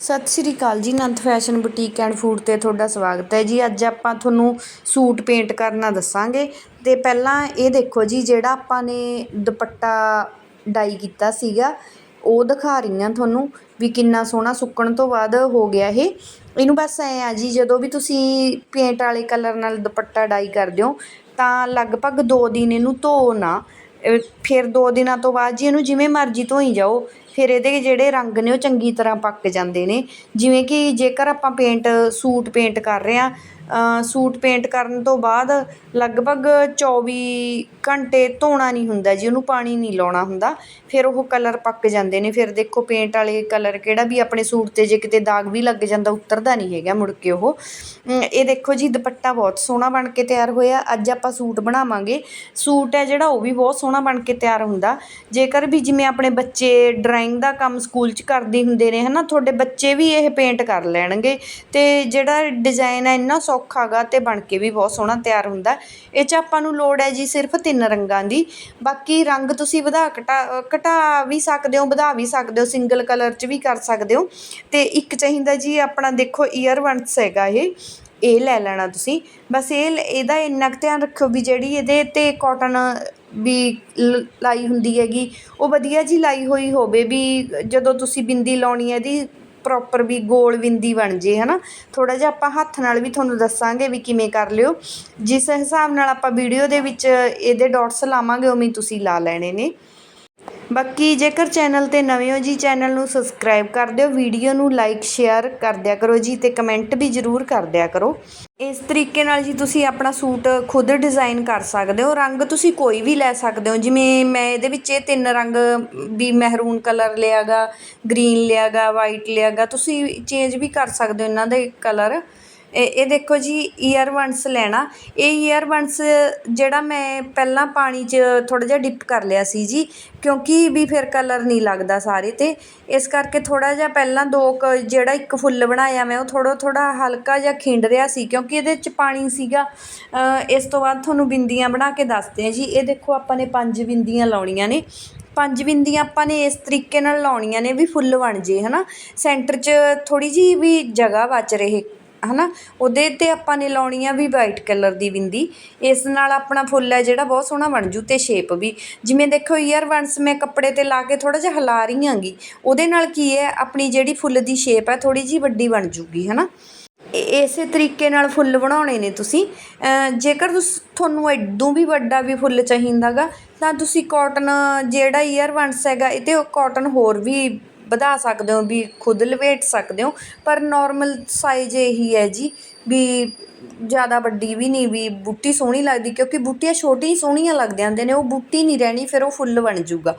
ਸਤਿ ਸ਼੍ਰੀ ਅਕਾਲ ਜੀ, Nand fashion boutique and food ਤੇ ਤੁਹਾਡਾ ਸਵਾਗਤ ਹੈ ਜੀ। ਅੱਜ ਆਪਾਂ ਤੁਹਾਨੂੰ ਸੂਟ ਪੇਂਟ ਕਰਨਾ ਦੱਸਾਂਗੇ। ਤੇ ਪਹਿਲਾਂ ਇਹ ਦੇਖੋ ਜੀ, ਜਿਹੜਾ ਆਪਾਂ ਨੇ ਦੁਪੱਟਾ ਡਾਈ ਕੀਤਾ ਸੀਗਾ, ਉਹ ਦਿਖਾ ਰਹੀ ਹਾਂ ਤੁਹਾਨੂੰ ਵੀ ਕਿੰਨਾ ਸੋਹਣਾ ਸੁੱਕਣ ਤੋਂ ਬਾਅਦ ਹੋ ਗਿਆ ਇਹ। ਇਹਨੂੰ ਬਸ ਐ ਆ ਜੀ, ਜਦੋਂ ਵੀ ਤੁਸੀਂ ਪੇਂਟ ਵਾਲੇ ਕਲਰ ਨਾਲ ਦੁਪੱਟਾ ਡਾਈ ਕਰਦੇ ਹੋ, ਤਾਂ ਲਗਭਗ 2 ਦਿਨ ਇਹਨੂੰ ਧੋ ਨਾ। ਫਿਰ ਦੋ ਦਿਨਾਂ ਤੋਂ ਬਾਅਦ ਜੀ ਇਹਨੂੰ ਜਿਵੇਂ ਮਰਜ਼ੀ ਧੋਈ ਜਾਓ, ਫਿਰ ਇਹਦੇ ਜਿਹੜੇ ਰੰਗ ਨੇ ਉਹ ਚੰਗੀ ਤਰ੍ਹਾਂ ਪੱਕ ਜਾਂਦੇ ਨੇ। ਜਿਵੇਂ ਕਿ ਜੇਕਰ ਆਪਾਂ ਪੇਂਟ ਸੂਟ ਪੇਂਟ ਕਰ ਰਹੇ ਹਾਂ ਸੂਟ ਪੇਂਟ ਕਰਨ ਤੋਂ ਬਾਅਦ ਲਗਭਗ 24 ਘੰਟੇ ਧੋਣਾ ਨਹੀਂ ਹੁੰਦਾ ਜੀ, ਉਹਨੂੰ ਪਾਣੀ ਨਹੀਂ ਲਾਉਣਾ ਹੁੰਦਾ। ਫਿਰ ਉਹ ਕਲਰ ਪੱਕ ਜਾਂਦੇ ਨੇ। ਫਿਰ ਦੇਖੋ ਪੇਂਟ ਵਾਲੇ ਕਲਰ ਕਿਹੜਾ ਵੀ ਆਪਣੇ ਸੂਟ 'ਤੇ ਜੇ ਕਿਤੇ ਦਾਗ ਵੀ ਲੱਗ ਜਾਂਦਾ, ਉਤਰਦਾ ਨਹੀਂ ਹੈਗਾ ਮੁੜ ਕੇ ਉਹ। ਇਹ ਦੇਖੋ ਜੀ, ਦੁਪੱਟਾ ਬਹੁਤ ਸੋਹਣਾ ਬਣ ਕੇ ਤਿਆਰ ਹੋਇਆ। ਅੱਜ ਆਪਾਂ ਸੂਟ ਬਣਾਵਾਂਗੇ। ਸੂਟ ਹੈ ਜਿਹੜਾ ਉਹ ਵੀ ਬਹੁਤ ਸੋਹਣਾ ਬਣ ਕੇ ਤਿਆਰ ਹੁੰਦਾ। ਜੇਕਰ ਵੀ ਜਿਵੇਂ ਆਪਣੇ ਬੱਚੇ ਡਰਾਇੰਗ ਦਾ ਕੰਮ ਸਕੂਲ 'ਚ ਕਰਦੇ ਹੁੰਦੇ ਨੇ, ਹਨਾ, ਤੁਹਾਡੇ ਬੱਚੇ ਵੀ ਇਹ ਪੇਂਟ ਕਰ ਲੈਣਗੇ। ਤੇ ਜਿਹੜਾ ਡਿਜ਼ਾਈਨ ਹੈ, ਇੰਨਾ ਸੌਖਾ ਗਾ ਤੇ ਬਣ ਕੇ ਵੀ ਬਹੁਤ ਸੋਹਣਾ ਤਿਆਰ ਹੁੰਦਾ। ਇਹ 'ਚ ਆਪਾਂ ਨੂੰ ਲੋੜ ਹੈ ਜੀ ਸਿਰਫ ਤਿੰਨ ਰੰਗਾਂ ਦੀ। ਬਾਕੀ ਰੰਗ ਤੁਸੀਂ ਵਧਾ ਘਟਾ ਘਟਾ ਵੀ ਸਕਦੇ ਹੋ, ਵਧਾ ਵੀ ਸਕਦੇ ਹੋ, ਸਿੰਗਲ ਕਲਰ 'ਚ ਵੀ ਕਰ ਸਕਦੇ ਹੋ। ਤੇ ਇੱਕ ਚਾਹੀਦਾ ਜੀ ਆਪਣਾ ਦੇਖੋ ਈਅਰ ਵਨਸ ਹੈਗਾ ਇਹ ਇਹ ਲੈ ਲੈਣਾ ਤੁਸੀਂ। ਬਸ ਇਹ ਲ- ਇਹਦਾ ਇੰਨਾ ਕੁ ਧਿਆਨ ਰੱਖੋ ਵੀ ਜਿਹੜੀ ਇਹਦੇ 'ਤੇ ਕਾਟਨ ਵੀ ਲਾਈ ਹੁੰਦੀ ਹੈਗੀ, ਉਹ ਵਧੀਆ ਜੀ ਲਾਈ ਹੋਈ ਹੋਵੇ ਵੀ ਜਦੋਂ ਤੁਸੀਂ ਬਿੰਦੀ ਲਾਉਣੀ ਹੈ ਇਹਦੀ ਪ੍ਰੋਪਰ ਵੀ ਗੋਲ ਬਿੰਦੀ ਬਣ ਜੇ, ਹਨਾ? ਥੋੜਾ ਜਿਹਾ ਆਪਾਂ ਹੱਥ ਨਾਲ ਵੀ ਤੁਹਾਨੂੰ ਦੱਸਾਂਗੇ ਵੀ ਕਿਵੇਂ ਕਰ ਲਿਓ। ਜਿਸ ਹਿਸਾਬ ਨਾਲ ਆਪਾਂ ਵੀਡੀਓ ਦੇ ਵਿੱਚ ਇਹਦੇ ਡਾਟਸ ਲਾਵਾਂਗੇ, ਉਵੇਂ ਹੀ ਤੁਸੀਂ ਲਾ ਲੈਣੇ ਨੇ। ਬਾਕੀ ਜੇਕਰ ਚੈਨਲ ਤੇ ਨਵੇਂ ਹੋ ਜੀ, ਚੈਨਲ ਨੂੰ ਸਬਸਕ੍ਰਾਈਬ ਕਰ ਦਿਓ, ਵੀਡੀਓ ਨੂੰ ਲਾਈਕ, ਸ਼ੇਅਰ ਕਰ ਦਿਆ ਕਰੋ ਜੀ ਤੇ ਕਮੈਂਟ ਵੀ ਜ਼ਰੂਰ ਕਰ ਦਿਆ ਕਰੋ। ਇਸ ਤਰੀਕੇ ਨਾਲ ਜੀ ਤੁਸੀਂ ਆਪਣਾ ਸੂਟ ਖੁਦ ਡਿਜ਼ਾਈਨ ਕਰ ਸਕਦੇ ਹੋ, ਰੰਗ ਤੁਸੀਂ ਕੋਈ ਵੀ ਲੈ ਸਕਦੇ ਹੋ, ਜਿਵੇਂ ਮੈਂ ਇਹਦੇ ਵਿੱਚ ਇਹ ਤਿੰਨ ਰੰਗ ਵੀ ਮਹਿਰੂਨ ਕਲਰ ਲਿਆਗਾ ਗ੍ਰੀਨ ਲਿਆਗਾ ਵਾਈਟ ਲਿਆਗਾ ਤੁਸੀਂ ਚੇਂਜ ਵੀ ਕਰ ਸਕਦੇ ਹੋ ਇਹਨਾਂ ਦੇ ਕਲਰ। ਇਹ ਇਹ ਦੇਖੋ ਜੀ ਈਅਰ ਲੈਣਾ। ਇਹ ਈਅਰ ਜਿਹੜਾ ਮੈਂ ਪਹਿਲਾਂ ਪਾਣੀ 'ਚ ਥੋੜ੍ਹਾ ਜਿਹਾ ਡਿਪ ਕਰ ਲਿਆ ਸੀ ਜੀ, ਕਿਉਂਕਿ ਵੀ ਫਿਰ ਕਲਰ ਨਹੀਂ ਲੱਗਦਾ ਸਾਰੇ ਤੇ। ਇਸ ਕਰਕੇ ਥੋੜ੍ਹਾ ਜਿਹਾ ਪਹਿਲਾਂ ਦੋ ਕੁ ਜਿਹੜਾ ਇੱਕ ਫੁੱਲ ਬਣਾਇਆ ਮੈਂ, ਉਹ ਥੋੜ੍ਹਾ ਥੋੜ੍ਹਾ ਹਲਕਾ ਜਿਹਾ ਖਿੰਡ ਰਿਹਾ ਸੀ, ਕਿਉਂਕਿ ਇਹਦੇ 'ਚ ਪਾਣੀ ਸੀਗਾ। ਇਸ ਤੋਂ ਬਾਅਦ ਤੁਹਾਨੂੰ ਬਿੰਦੀਆਂ ਬਣਾ ਕੇ ਦੱਸਦੇ ਹਾਂ ਜੀ। ਇਹ ਦੇਖੋ, ਆਪਾਂ ਨੇ ਪੰਜ ਬਿੰਦੀਆਂ ਲਾਉਣੀਆਂ ਨੇ। ਪੰਜ ਬਿੰਦੀਆਂ ਆਪਾਂ ਨੇ ਇਸ ਤਰੀਕੇ ਨਾਲ ਲਾਉਣੀਆਂ ਨੇ ਵੀ ਫੁੱਲ ਬਣ ਜੇ ਹੈ ਨਾ ਸੈਂਟਰ 'ਚ ਥੋੜ੍ਹੀ ਜਿਹੀ ਵੀ ਜਗ੍ਹਾ ਬਚ ਰਹੇ। ਹਨਾ? ਉਹਦੇ ਤੇ ਆਪਾਂ ਨੇ ਲਾਉਣੀ ਆ ਵੀ ਵਾਈਟ ਕਲਰ ਦੀ ਬਿੰਦੀ। ਇਸ ਨਾਲ ਆਪਣਾ ਫੁੱਲ ਹੈ ਜਿਹੜਾ, ਬਹੁਤ ਸੋਹਣਾ ਬਣ ਜੂ ਤੇ ਸ਼ੇਪ ਵੀ। ਜਿਵੇਂ ਦੇਖੋ ਈਅਰ ਵਨਸ ਮੈਂ ਕੱਪੜੇ ਤੇ ਲਾ ਕੇ ਥੋੜਾ ਜਿਹਾ ਹਿਲਾ ਰਹੀ ਆਂਗੀ ਉਹਦੇ ਨਾਲ ਕੀ ਹੈ? ਆਪਣੀ ਜਿਹੜੀ ਫੁੱਲ ਦੀ ਸ਼ੇਪ ਹੈ ਥੋੜੀ ਜੀ ਵੱਡੀ ਬਣ ਜੂਗੀ, ਹਨਾ? ਇ- ਇਸੇ ਤਰੀਕੇ ਨਾਲ ਫੁੱਲ ਬਣਾਉਣੇ ਨੇ ਤੁਸੀਂ। ਜੇਕਰ ਤੁਹਾਨੂੰ ਐਡੋਂ ਵੀ ਵੱਡਾ ਵੀ ਫੁੱਲ ਚਾਹੀਦਾਗਾ, ਤਾਂ ਤੁਸੀਂ ਕਾਟਨ ਜਿਹੜਾ ਈਅਰ ਵਨਸ ਹੈਗਾ ਇਹ ਤੇ ਕਾਟਨ ਹੋਰ ਵੀ ਵਧਾ ਸਕਦੇ ਹੋ, ਵੀ ਖੁਦ ਲਪੇਟ ਸਕਦੇ ਹੋ, ਪਰ ਨੋਰਮਲ ਸਾਈਜ਼ ਇਹੀ ਹੈ ਜੀ, ਵੀ ਜ਼ਿਆਦਾ ਵੱਡੀ ਵੀ ਨਹੀਂ, ਵੀ ਬੂਟੀ ਸੋਹਣੀ ਲੱਗਦੀ, ਕਿਉਂਕਿ ਬੂਟੀਆਂ ਛੋਟੀ ਸੋਹਣੀਆਂ ਲੱਗਦੀਆਂ ਹੁੰਦੇ ਨੇ, ਉਹ ਬੂਟੀ ਨਹੀਂ ਰਹਿਣੀ, ਫਿਰ ਉਹ ਫੁੱਲ ਬਣ ਜਾਊਗਾ।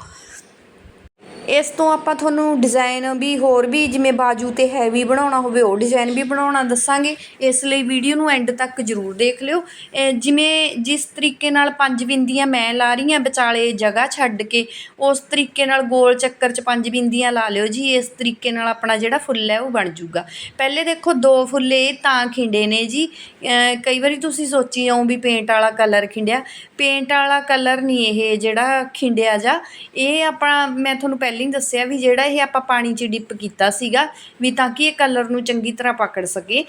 ਇਸ ਤੋਂ ਆਪਾਂ ਤੁਹਾਨੂੰ ਡਿਜ਼ਾਈਨ ਵੀ ਹੋਰ ਵੀ ਜਿਵੇਂ ਬਾਜੂ ਤੇ ਹੈਵੀ ਬਣਾਉਣਾ ਹੋਵੇ, ਉਹ ਡਿਜ਼ਾਈਨ ਵੀ ਬਣਾਉਣਾ ਦੱਸਾਂਗੇ। ਇਸ ਲਈ ਵੀਡੀਓ ਨੂੰ ਐਂਡ ਤੱਕ ਜ਼ਰੂਰ ਦੇਖ ਲਿਓ। ਜਿਵੇਂ ਜਿਸ ਤਰੀਕੇ ਨਾਲ ਪੰਜ ਬਿੰਦੀਆਂ ਮੈਂ ਲਾ ਰਹੀ ਹਾਂ ਵਿਚਾਲੇ ਜਗ੍ਹਾ ਛੱਡ ਕੇ, ਉਸ ਤਰੀਕੇ ਨਾਲ ਗੋਲ ਚੱਕਰ 'ਚ ਪੰਜ ਬਿੰਦੀਆਂ ਲਾ ਲਿਓ ਜੀ। ਇਸ ਤਰੀਕੇ ਨਾਲ ਆਪਣਾ ਜਿਹੜਾ ਫੁੱਲ ਹੈ ਉਹ ਬਣ ਜਾਊਗਾ। ਪਹਿਲੇ ਦੇਖੋ ਦੋ ਫੁੱਲ ਇਹ ਤਾਂ ਖਿੰਡੇ ਨੇ ਜੀ। ਕਈ ਵਾਰੀ ਤੁਸੀਂ ਸੋਚੀ ਜਾਓ ਵੀ ਪੇਂਟ ਵਾਲਾ ਕਲਰ ਖਿੰਡਿਆ। ਪੇਂਟ ਵਾਲਾ ਕਲਰ ਨਹੀਂ ਇਹ ਜਿਹੜਾ ਖਿੰਡਿਆ ਜਾ। ਇਹ ਆਪਣਾ ਮੈਂ ਤੁਹਾਨੂੰ ਪਹਿਲੇ ਹੀ ਦੱਸਿਆ ਵੀ ਜਿਹੜਾ ਇਹ ਆਪਾਂ ਪਾਣੀ 'ਚ ਡਿਪ ਕੀਤਾ ਸੀਗਾ, ਵੀ ਤਾਂ ਕਿ ਇਹ ਕਲਰ ਨੂੰ ਚੰਗੀ ਤਰ੍ਹਾਂ ਪਕੜ ਸਕੇ।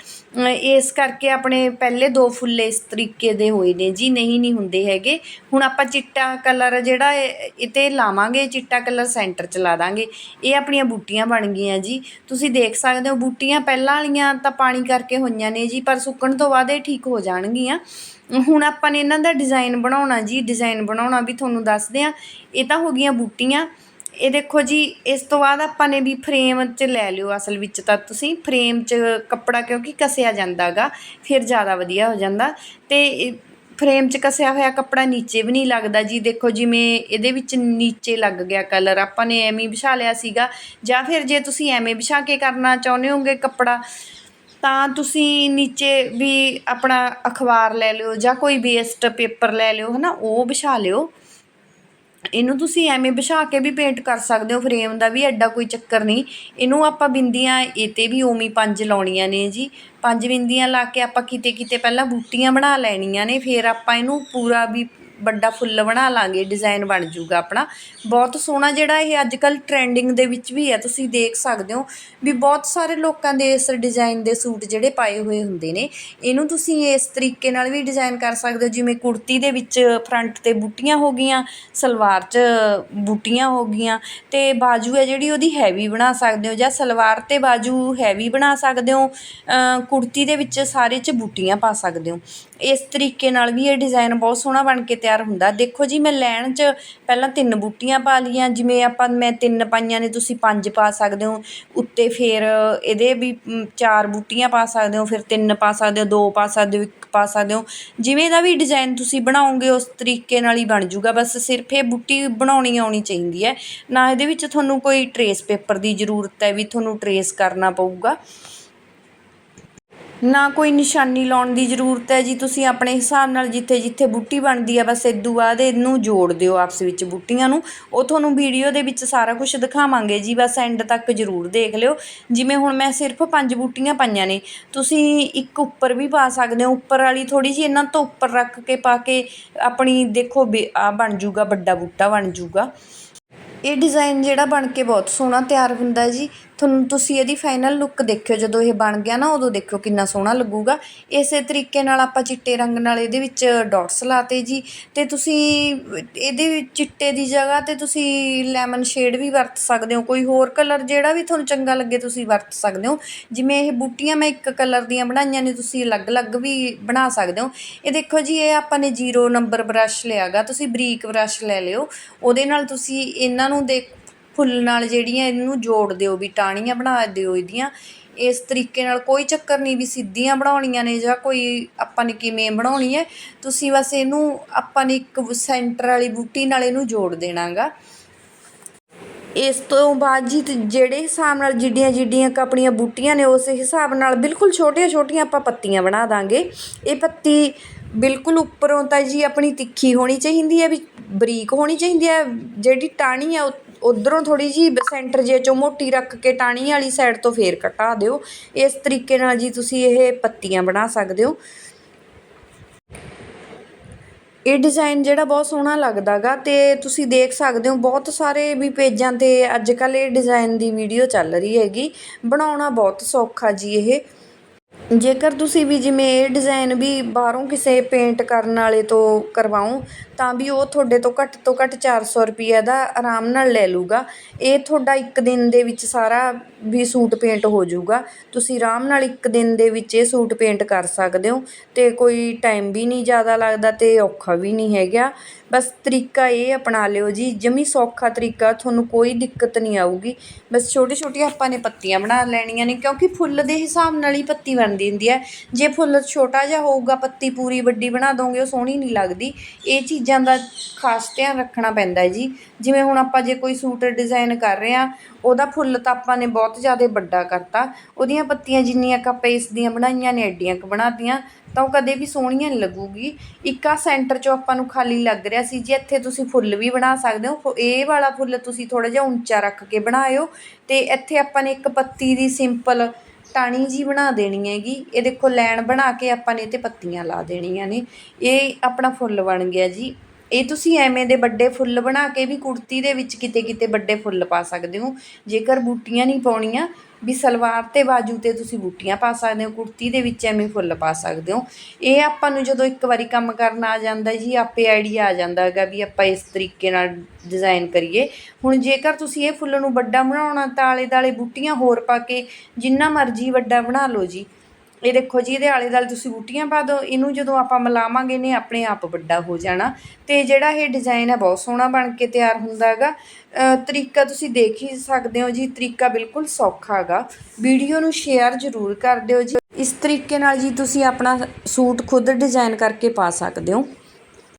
ਇਸ ਕਰਕੇ ਆਪਣੇ ਪਹਿਲੇ ਦੋ ਫੁੱਲ ਇਸ ਤਰੀਕੇ ਦੇ ਹੋਏ ਨੇ ਜੀ, ਨਹੀਂ ਨਹੀਂ ਹੁੰਦੇ ਹੈਗੇ। ਹੁਣ ਆਪਾਂ ਚਿੱਟਾ ਕਲਰ ਜਿਹੜਾ ਇਹ ਇਹ 'ਤੇ ਲਾਵਾਂਗੇ, ਚਿੱਟਾ ਕਲਰ ਸੈਂਟਰ 'ਚ ਲਾ ਦਾਂਗੇ। ਇਹ ਆਪਣੀਆਂ ਬੂਟੀਆਂ ਬਣ ਗਈਆਂ ਜੀ। ਤੁਸੀਂ ਦੇਖ ਸਕਦੇ ਹੋ, ਬੂਟੀਆਂ ਪਹਿਲਾਂ ਵਾਲੀਆਂ ਤਾਂ ਪਾਣੀ ਕਰਕੇ ਹੋਈਆਂ ਨੇ ਜੀ, ਪਰ ਸੁੱਕਣ ਤੋਂ ਬਾਅਦ ਇਹ ਠੀਕ ਹੋ ਜਾਣਗੀਆਂ। ਹੁਣ ਆਪਾਂ ਨੇ ਇਹਨਾਂ ਦਾ ਡਿਜ਼ਾਈਨ ਬਣਾਉਣਾ ਜੀ ਡਿਜ਼ਾਈਨ ਬਣਾਉਣਾ ਵੀ ਤੁਹਾਨੂੰ ਦੱਸਦੇ ਆ ਇਹ ਤਾਂ ਹੋ ਗਈਆਂ ਬੂਟੀਆਂ। ਇਹ ਦੇਖੋ ਜੀ, ਇਸ ਤੋਂ ਬਾਅਦ ਆਪਾਂ ਨੇ ਵੀ ਫਰੇਮ 'ਚ ਲੈ ਲਿਓ ਅਸਲ ਵਿੱਚ ਤਾਂ ਤੁਸੀਂ। ਫਰੇਮ 'ਚ ਕੱਪੜਾ ਕਿਉਂਕਿ ਕਸਿਆ ਜਾਂਦਾਗਾ, ਫਿਰ ਜ਼ਿਆਦਾ ਵਧੀਆ ਹੋ ਜਾਂਦਾ। ਤੇ ਫਰੇਮ 'ਚ ਕਸਿਆ ਹੋਇਆ ਕੱਪੜਾ ਨੀਚੇ ਵੀ ਨਹੀਂ ਲੱਗਦਾ ਜੀ। ਦੇਖੋ ਜਿਵੇਂ ਇਹਦੇ ਵਿੱਚ ਨੀਚੇ ਲੱਗ ਗਿਆ ਕਲਰ ਆਪਾਂ ਨੇ ਐਵੇਂ ਵਿਛਾ ਲਿਆ ਸੀਗਾ। ਜਾਂ ਫਿਰ ਜੇ ਤੁਸੀਂ ਐਵੇਂ ਵਿਛਾ ਕੇ ਕਰਨਾ ਚਾਹੁੰਦੇ ਹੋਗੇ ਕੱਪੜਾ, ਤਾਂ ਤੁਸੀਂ ਨੀਚੇ ਵੀ ਆਪਣਾ ਅਖਬਾਰ ਲੈ ਲਿਓ ਜਾਂ ਕੋਈ ਵੇਸਟ ਪੇਪਰ ਲੈ ਲਿਓ, ਹਨਾ, ਉਹ ਵਿਛਾ ਲਿਓ। ਇਹਨੂੰ ਤੁਸੀਂ ਐਵੇਂ ਵਿਛਾ ਕੇ ਵੀ ਪੇਂਟ ਕਰ ਸਕਦੇ ਹੋ ਫਰੇਮ ਦਾ ਵੀ ਐਡਾ ਕੋਈ ਚੱਕਰ ਨਹੀਂ। ਇਹਨੂੰ ਆਪਾਂ ਬਿੰਦੀਆਂ ਇਹ 'ਤੇ ਵੀ ਉਵੇਂ ਪੰਜ ਲਾਉਣੀਆਂ ਨੇ ਜੀ। ਪੰਜ ਬਿੰਦੀਆਂ ਲਾ ਕੇ ਆਪਾਂ ਕਿਤੇ ਕਿਤੇ ਪਹਿਲਾਂ ਬੂਟੀਆਂ ਬਣਾ ਲੈਣੀਆਂ ਨੇ, ਫਿਰ ਆਪਾਂ ਇਹਨੂੰ ਪੂਰਾ ਵੀ ਵੱਡਾ ਫੁੱਲ ਬਣਾ ਲਾਂਗੇ ਡਿਜ਼ਾਈਨ ਬਣ ਜੂਗਾ ਆਪਣਾ। ਬਹੁਤ ਸੋਹਣਾ ਜਿਹੜਾ ਇਹ ਅੱਜ ਕੱਲ੍ਹ ਟਰੈਂਡਿੰਗ ਦੇ ਵਿੱਚ ਵੀ ਹੈ, ਤੁਸੀਂ ਦੇਖ ਸਕਦੇ ਹੋ ਵੀ ਬਹੁਤ ਸਾਰੇ ਲੋਕਾਂ ਦੇ ਇਸ ਡਿਜ਼ਾਈਨ ਦੇ ਸੂਟ ਜਿਹੜੇ ਪਾਏ ਹੋਏ ਹੁੰਦੇ ਨੇ, ਇਹਨੂੰ ਤੁਸੀਂ ਇਸ ਤਰੀਕੇ ਨਾਲ ਵੀ ਡਿਜ਼ਾਈਨ ਕਰ ਸਕਦੇ ਹੋ, ਜਿਵੇਂ ਕੁੜਤੀ ਦੇ ਵਿੱਚ ਫਰੰਟ ਤੇ ਬੂਟੀਆਂ ਹੋ ਗਈਆਂ, ਸਲਵਾਰ 'ਚ ਬੂਟੀਆਂ ਹੋ ਗਈਆਂ, ਤੇ ਬਾਜੂ ਹੈ ਜਿਹੜੀ ਉਹਦੀ ਹੈਵੀ ਬਣਾ ਸਕਦੇ ਹੋ, ਜਾਂ ਸਲਵਾਰ ਤੇ ਬਾਜੂ ਹੈਵੀ ਬਣਾ ਸਕਦੇ ਹੋ ਕੁੜਤੀ ਦੇ ਵਿੱਚ ਸਾਰੇ 'ਚ ਬੂਟੀਆਂ ਪਾ ਸਕਦੇ ਹੋ। ਇਸ ਤਰੀਕੇ ਨਾਲ ਵੀ ਇਹ ਡਿਜ਼ਾਈਨ ਬਹੁਤ ਸੋਹਣਾ ਬਣ ਕੇ ਤਿਆਰ ਹੁੰਦਾ। ਦੇਖੋ ਜੀ, ਮੈਂ ਲੈਣ 'ਚ ਪਹਿਲਾਂ ਤਿੰਨ ਬੂਟੀਆਂ ਪਾ ਲਈਆਂ। ਜਿਵੇਂ ਆਪਾਂ, ਮੈਂ ਤਿੰਨ ਪਾਈਆਂ ਨੇ, ਤੁਸੀਂ ਪੰਜ ਪਾ ਸਕਦੇ ਹੋ। ਉੱਤੇ ਫਿਰ ਇਹਦੇ ਵੀ ਚਾਰ ਬੂਟੀਆਂ ਪਾ ਸਕਦੇ ਹੋ, ਫਿਰ ਤਿੰਨ ਪਾ ਸਕਦੇ ਹੋ, ਦੋ ਪਾ ਸਕਦੇ ਹੋ, ਇੱਕ ਪਾ ਸਕਦੇ ਹੋ। ਜਿਵੇਂ ਦਾ ਵੀ ਡਿਜ਼ਾਈਨ ਤੁਸੀਂ ਬਣਾਓਗੇ, ਉਸ ਤਰੀਕੇ ਨਾਲ ਹੀ ਬਣ ਜੂਗਾ। ਬਸ ਸਿਰਫ ਇਹ ਬੂਟੀ ਬਣਾਉਣੀ ਆਉਣੀ ਚਾਹੀਦੀ ਹੈ। ਨਾ ਇਹਦੇ ਵਿੱਚ ਤੁਹਾਨੂੰ ਕੋਈ ਟਰੇਸ ਪੇਪਰ ਦੀ ਜ਼ਰੂਰਤ ਹੈ ਵੀ ਤੁਹਾਨੂੰ ਟਰੇਸ ਕਰਨਾ ਪਊਗਾ। ਨਾ ਕੋਈ ਨਿਸ਼ਾਨੀ ਲਾਉਣ ਦੀ ਜ਼ਰੂਰਤ ਹੈ ਜੀ। ਤੁਸੀਂ ਆਪਣੇ ਹਿਸਾਬ ਨਾਲ ਜਿੱਥੇ ਜਿੱਥੇ ਬੂਟੀ ਬਣਦੀ ਆ, ਬਸ ਇਦੋਂ ਬਾਅਦ ਇਹਨੂੰ ਜੋੜ ਦਿਓ ਆਪਸ ਵਿੱਚ ਬੂਟੀਆਂ ਨੂੰ। ਉਹ ਤੁਹਾਨੂੰ ਵੀਡੀਓ ਦੇ ਵਿੱਚ ਸਾਰਾ ਕੁਝ ਦਿਖਾਵਾਂਗੇ ਜੀ। ਬਸ ਐਂਡ ਤੱਕ ਜ਼ਰੂਰ ਦੇਖ ਲਿਓ। ਜਿਵੇਂ ਹੁਣ ਮੈਂ ਸਿਰਫ ਪੰਜ ਬੂਟੀਆਂ ਪਾਈਆਂ ਨੇ, ਤੁਸੀਂ ਇੱਕ ਉੱਪਰ ਵੀ ਪਾ ਸਕਦੇ ਹੋ। ਉੱਪਰ ਵਾਲੀ ਥੋੜੀ ਜਿਹੀ ਇਹਨਾਂ ਤੋਂ ਉੱਪਰ ਰੱਖ ਕੇ ਪਾ ਕੇ ਆਪਣੀ ਦੇਖੋ ਆ ਬਣ ਜੂਗਾ, ਵੱਡਾ ਬੂਟਾ ਬਣ ਜੂਗਾ। ਇਹ ਡਿਜ਼ਾਈਨ ਜਿਹੜਾ ਬਣ ਕੇ ਬਹੁਤ ਸੋਹਣਾ ਤਿਆਰ ਹੁੰਦਾ ਜੀ। ਤੁਹਾਨੂੰ ਤੁਸੀਂ ਇਹਦੀ ਫਾਈਨਲ ਲੁੱਕ ਦੇਖਿਓ, ਜਦੋਂ ਇਹ ਬਣ ਗਿਆ ਨਾ, ਉਦੋਂ ਦੇਖਿਓ ਕਿੰਨਾ ਸੋਹਣਾ ਲੱਗੂਗਾ। ਇਸੇ ਤਰੀਕੇ ਨਾਲ ਆਪਾਂ ਚਿੱਟੇ ਰੰਗ ਨਾਲ ਇਹਦੇ ਵਿੱਚ ਡਾਟਸ ਲਾਤੇ ਜੀ। ਤੇ ਤੁਸੀਂ ਇਹਦੇ ਚਿੱਟੇ ਦੀ ਜਗ੍ਹਾ ਤੇ ਤੁਸੀਂ ਲੈਮਨ ਸ਼ੇਡ ਵੀ ਵਰਤ ਸਕਦੇ ਹੋ। ਕੋਈ ਹੋਰ ਕਲਰ ਜਿਹੜਾ ਵੀ ਤੁਹਾਨੂੰ ਚੰਗਾ ਲੱਗੇ, ਤੁਸੀਂ ਵਰਤ ਸਕਦੇ ਹੋ। ਜਿਵੇਂ ਇਹ ਬੂਟੀਆਂ ਮੈਂ ਇੱਕ ਕਲਰ ਦੀਆਂ ਬਣਾਈਆਂ ਨੇ, ਤੁਸੀਂ ਅਲੱਗ-ਅਲੱਗ ਵੀ ਬਣਾ ਸਕਦੇ ਹੋ। ਇਹ ਦੇਖੋ ਜੀ, ਇਹ ਆਪਾਂ ਨੇ 0 ਨੰਬਰ ਬ੍ਰਸ਼ ਲਿਆਗਾ। ਤੁਸੀਂ ਬਰੀਕ ਬ੍ਰਸ਼ ਲੈ ਲਿਓ। ਉਹਦੇ ਨਾਲ ਤੁਸੀਂ ਇਹਨਾਂ ਨੂੰ ਦੇਖ ਫੁੱਲ ਨਾਲ ਜਿਹੜੀਆਂ ਇਹਨੂੰ ਜੋੜ ਦਿਓ ਵੀ ਟਾਹਣੀਆਂ ਬਣਾ ਦਿਓ ਇਹਦੀਆਂ। ਇਸ ਤਰੀਕੇ ਨਾਲ ਕੋਈ ਚੱਕਰ ਨਹੀਂ ਵੀ ਸਿੱਧੀਆਂ ਬਣਾਉਣੀਆਂ ਨੇ ਜਾਂ ਕੋਈ ਆਪਾਂ ਨੇ ਕਿਵੇਂ ਬਣਾਉਣੀ ਹੈ। ਤੁਸੀਂ ਬਸ ਇਹਨੂੰ ਆਪਾਂ ਨੇ ਇੱਕ ਸੈਂਟਰ ਵਾਲੀ ਬੂਟੀ ਨਾਲ ਇਹਨੂੰ ਜੋੜ ਦੇਣਾਗਾ। ਇਸ ਤੋਂ ਬਾਅਦ ਜੀ ਜਿਹੜੇ ਹਿਸਾਬ ਨਾਲ ਜਿੱਡੀਆਂ ਜਿੱਡੀਆਂ ਆਪਣੀਆਂ ਬੂਟੀਆਂ ਨੇ ਉਸ ਹਿਸਾਬ ਨਾਲ ਬਿਲਕੁਲ ਛੋਟੀਆਂ ਛੋਟੀਆਂ ਆਪਾਂ ਪੱਤੀਆਂ ਬਣਾ ਦਾਂਗੇ। ਇਹ ਪੱਤੀ ਬਿਲਕੁਲ ਉੱਪਰੋਂ ਤਾਂ ਜੀ ਆਪਣੀ ਤਿੱਖੀ ਹੋਣੀ ਚਾਹੀਦੀ ਹੈ ਵੀ ਬਰੀਕ ਹੋਣੀ ਚਾਹੀਦੀ ਹੈ। ਜਿਹੜੀ ਟਾਹਣੀ ਆ ਉਧਰੋਂ ਥੋੜੀ ਜੀ ਸੈਂਟਰ ਜੇ ਚੋਂ ਮੋਟੀ ਰੱਖ ਕੇ ਟਾਹਣੀ ਵਾਲੀ ਸਾਈਡ ਤੋਂ ਫੇਰ ਘਟਾ ਦਿਓ। ਇਸ ਤਰੀਕੇ ਨਾਲ ਜੀ ਤੁਸੀਂ ਇਹ ਪੱਤੀਆਂ ਬਣਾ ਸਕਦੇ ਹੋ। ਇਹ ਡਿਜ਼ਾਈਨ ਜਿਹੜਾ ਬਹੁਤ ਸੋਹਣਾ ਲੱਗਦਾ ਗਾ ਤੇ ਤੁਸੀਂ ਦੇਖ ਸਕਦੇ ਹੋ, ਬਹੁਤ ਸਾਰੇ ਵੀ ਪੇਜਾਂ ਤੇ ਅੱਜ ਕੱਲ੍ਹ ਇਹ ਡਿਜ਼ਾਈਨ ਦੀ ਵੀਡੀਓ ਚੱਲ ਰਹੀ ਹੈਗੀ। ਬਣਾਉਣਾ ਬਹੁਤ ਸੌਖਾ ਜੀ ਇਹ। ਜੇਕਰ ਤੁਸੀਂ ਵੀ ਜਿਵੇਂ ਇਹ ਡਿਜ਼ਾਇਨ ਵੀ ਬਾਹਰੋਂ ਕਿਸੇ ਪੇਂਟ ਕਰਨ ਵਾਲੇ ਤੋਂ ਕਰਵਾਓ ਤਾਂ ਵੀ ਉਹ ਤੁਹਾਡੇ ਤੋਂ ਘੱਟ ਤੋਂ ਘੱਟ ਚਾਰ ਸੌ ਰੁਪਈਆ ਦਾ ਆਰਾਮ ਨਾਲ ਲੈ ਲੂਗਾ ਇਹ ਤੁਹਾਡਾ ਇੱਕ ਦਿਨ ਦੇ ਵਿੱਚ ਸਾਰਾ ਵੀ ਸੂਟ ਪੇਂਟ ਹੋ ਜਾਊਗਾ। ਤੁਸੀਂ ਆਰਾਮ ਨਾਲ ਇੱਕ ਦਿਨ ਦੇ ਵਿੱਚ ਇਹ ਸੂਟ ਪੇਂਟ ਕਰ ਸਕਦੇ ਹੋ ਅਤੇ ਕੋਈ ਟਾਈਮ ਵੀ ਨਹੀਂ ਜ਼ਿਆਦਾ ਲੱਗਦਾ ਅਤੇ ਔਖਾ ਵੀ ਨਹੀਂ ਹੈਗਾ। ਬਸ ਤਰੀਕਾ ਇਹ ਅਪਣਾ ਲਿਓ ਜੀ, ਜਮੀ ਸੌਖਾ ਤਰੀਕਾ, ਤੁਹਾਨੂੰ ਕੋਈ ਦਿੱਕਤ ਨਹੀਂ ਆਊਗੀ। ਬਸ ਛੋਟੀ ਛੋਟੀਆਂ ਆਪਾਂ ਨੇ ਪੱਤੀਆਂ ਬਣਾ ਲੈਣੀਆਂ ਨੇ, ਕਿਉਂਕਿ ਫੁੱਲ ਦੇ ਹਿਸਾਬ ਨਾਲ ਹੀ ਪੱਤੀ ਬਣਦੀ ਹੁੰਦੀ ਹੈ। ਜੇ ਫੁੱਲ ਛੋਟਾ ਜਿਹਾ ਹੋਊਗਾ, ਪੱਤੀ ਪੂਰੀ ਵੱਡੀ ਬਣਾ ਦੋਗੇ, ਉਹ ਸੋਹਣੀ ਨਹੀਂ ਲੱਗਦੀ। ਇਹ ਚੀਜ਼ਾਂ ਦਾ ਖਾਸ ਧਿਆਨ ਰੱਖਣਾ ਪੈਂਦਾ ਹੈ ਜੀ। ਜਿਵੇਂ ਹੁਣ ਆਪਾਂ ਜੇ ਕੋਈ ਸੂਟ ਡਿਜ਼ਾਈਨ ਕਰ ਰਹੇ ਹਾਂ, ਉਹਦਾ ਫੁੱਲ ਤਾਂ ਆਪਾਂ ਨੇ ਬਹੁਤ ਜ਼ਿਆਦਾ ਵੱਡਾ ਕਰਤਾ। ਉਹਦੀਆਂ ਪੱਤੀਆਂ ਜਿੰਨੀਆਂ ਕੁ ਆਪਾਂ ਇਸ ਦੀਆਂ ਬਣਾਈਆਂ ਨੇ, ਐਡੀਆਂ ਕੁ ਬਣਾਤੀਆਂ ਤਾਂ ਉਹ ਕਦੇ ਵੀ ਸੋਹਣੀਆਂ ਨਹੀਂ ਲੱਗੂਗੀ। ਇੱਕ ਆ ਸੈਂਟਰ 'ਚੋਂ ਆਪਾਂ ਨੂੰ ਖਾਲੀ ਲੱਗ ਰਿਹਾ ਸੀ, ਜੀ ਇੱਥੇ ਤੁਸੀਂ ਫੁੱਲ ਵੀ ਬਣਾ ਸਕਦੇ ਹੋ, ਫੁ- ਇਹ ਵਾਲਾ ਫੁੱਲ ਤੁਸੀਂ ਥੋੜਾ ਜਿਹਾ ਉੱਚਾ ਰੱਖ ਕੇ ਬਣਾਇਓ। ਤੇ ਇੱਥੇ ਆਪਾਂ ਨੇ ਇੱਕ ਪੱਤੀ ਦੀ ਸਿੰਪਲ ਟਾਣੀ ਜੀ ਬਣਾ ਦੇਣੀ ਹੈਗੀ। ਇਹ ਦੇਖੋ ਲੈਣ ਬਣਾ ਕੇ ਆਪਾਂ ਨੇ ਇਹ 'ਤੇ ਪੱਤੀਆਂ ਲਾ ਦੇਣੀਆਂ ਨੇ। ਇਹ ਆਪਣਾ ਫੁੱਲ ਬਣ ਗਿਆ ਜੀ। ਇਹ ਤੁਸੀਂ ਐਵੇਂ ਦੇ ਵੱਡੇ ਫੁੱਲ ਬਣਾ ਕੇ ਵੀ ਕੁੜਤੀ ਦੇ ਵਿੱਚ ਕਿਤੇ ਕਿਤੇ ਵੱਡੇ ਫੁੱਲ ਪਾ ਸਕਦੇ ਹੋ। ਜੇਕਰ ਬੂਟੀਆਂ ਨਹੀਂ ਪਾਉਣੀਆਂ ਵੀ ਸਲਵਾਰ ਤੇ ਬਾਜੂ ਤੇ ਤੁਸੀਂ ਬੂਟੀਆਂ ਪਾ ਸਕਦੇ ਹੋ, ਕੁੜਤੀ ਦੇ ਵਿੱਚ ਐਵੇਂ ਫੁੱਲ ਪਾ ਸਕਦੇ ਹੋ। ਇਹ ਆਪਾਂ ਨੂੰ ਜਦੋਂ ਇੱਕ ਵਾਰੀ ਕੰਮ ਕਰਨ ਆ ਜਾਂਦਾ ਜੀ, ਆਪੇ ਆਈਡੀਆ ਆ ਜਾਂਦਾ ਹੈਗਾ ਵੀ ਆਪਾਂ ਇਸ ਤਰੀਕੇ ਨਾਲ ਡਿਜ਼ਾਈਨ ਕਰੀਏ। ਹੁਣ ਜੇਕਰ ਤੁਸੀਂ ਇਹ ਫੁੱਲ ਨੂੰ ਵੱਡਾ ਬਣਾਉਣਾ ਤਾਂ ਆਲੇ ਦਾਲੇ ਬੂਟੀਆਂ ਹੋਰ ਪਾ ਕੇ ਜਿੰਨਾ ਮਰਜ਼ੀ ਵੱਡਾ ਬਣਾ ਲਓ ਜੀ ਇਹ ਦੇਖੋ ਜੀ, ਇਹਦੇ ਆਲੇ ਦੁਆਲੇ ਤੁਸੀਂ ਬੂਟੀਆਂ ਪਾ ਦਿਓ, ਇਹਨੂੰ ਜਦੋਂ ਆਪਾਂ ਮਿਲਾਵਾਂਗੇ ਨੇ ਆਪਣੇ ਆਪ ਵੱਡਾ ਹੋ ਜਾਣਾ। ਤੇ ਜਿਹੜਾ ਇਹ ਡਿਜ਼ਾਈਨ ਹੈ, ਬਹੁਤ ਸੋਹਣਾ ਬਣ ਕੇ ਤਿਆਰ ਹੁੰਦਾ ਹੈਗਾ। ਤਰੀਕਾ ਤੁਸੀਂ ਦੇਖ ਹੀ ਸਕਦੇ ਹੋ ਜੀ, ਤਰੀਕਾ ਬਿਲਕੁਲ ਸੌਖਾ ਹੈਗਾ। ਵੀਡੀਓ ਨੂੰ ਸ਼ੇਅਰ ਜ਼ਰੂਰ ਕਰ ਦਿਓ ਜੀ। ਇਸ ਤਰੀਕੇ ਨਾਲ ਜੀ ਤੁਸੀਂ ਆਪਣਾ ਸੂਟ ਖੁਦ ਡਿਜ਼ਾਈਨ ਕਰਕੇ ਪਾ ਸਕਦੇ ਹੋ।